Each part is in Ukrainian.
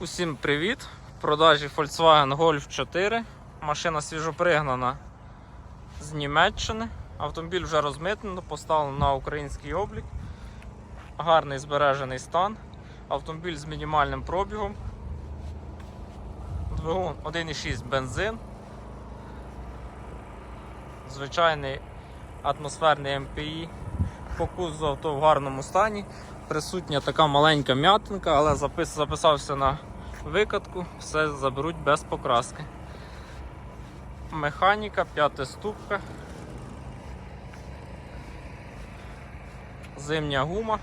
Усім привіт! В продажі Volkswagen Golf 4. Машина свіжопригнана з Німеччини. Автомобіль вже розмитнено, поставлено на український облік. Гарний збережений стан. Автомобіль з мінімальним пробігом. Двигун 1,6 бензин. Звичайний атмосферний МПІ. Фокус з авто в гарному стані. Присутня така маленька м'ятинка, але запис, записався на викатку, все заберуть без покраски. Механіка, п'ята ступка. Зимня гума.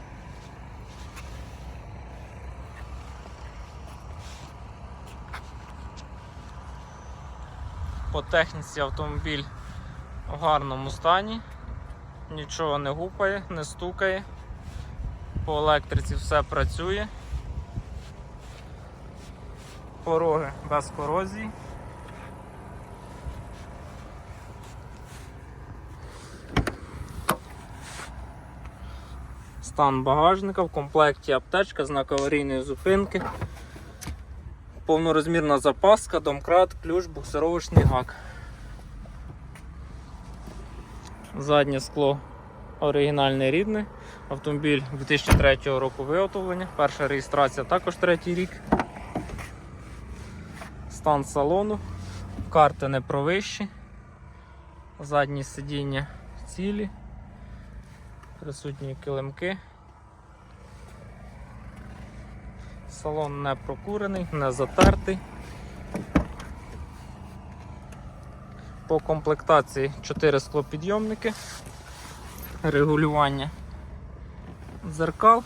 По техніці автомобіль в гарному стані, нічого не гупає, не стукає. По електриці все працює. Пороги без корозії. Стан багажника, в комплекті аптечка, знак аварійної зупинки, повнорозмірна запаска, домкрат, ключ, буксировочний гак. Заднє скло оригінальне рідне. Автомобіль 2003 року виготовлення. Перша реєстрація також третій рік. Стан салону, карти не провищі, задні сидіння цілі, присутні килимки. Салон не прокурений, не затертий. По комплектації 4 склопідйомники, регулювання дзеркал,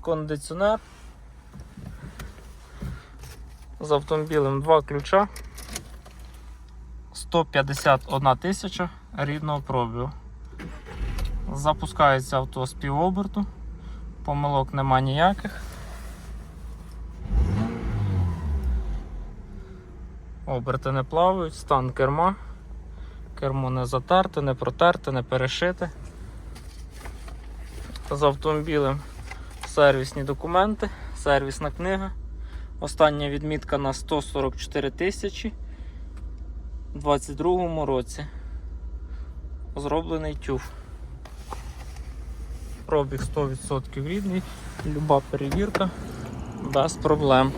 кондиціонер. З автомобілем два ключа. 151 тисяча рідного пробігу. Запускається авто з півоберту, помилок нема ніяких. Оберти не плавають, стан керма. Кермо не затерте, не протерте, не перешите. З автомобілем сервісні документи, сервісна книга. Остання відмітка на 144 тисячі у 2022 році. Зроблений тюф. Пробіг 100% рідний, люба перевірка без проблем.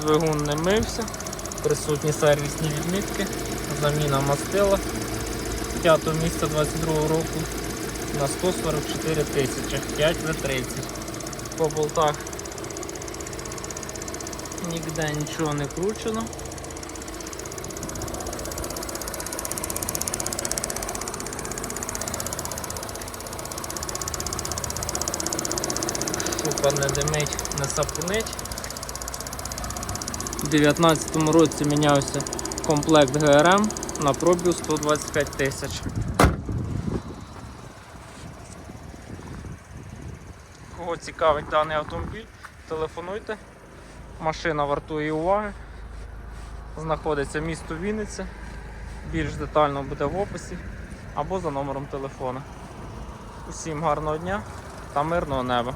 Двигун не мився, присутні сервісні відмітки, заміна мастила. 5 місця 22 року на 144 тисячі, 5 в 30 По болтах ніде нічого не кручено. Шупа не димить, не сапунить. У 2019 році мінявся комплект ГРМ на пробіг 125 тисяч. Кого цікавить даний автомобіль, телефонуйте. Машина вартує уваги. Знаходиться місто Вінниця. Більш детально буде в описі або за номером телефона. Усім гарного дня та мирного неба!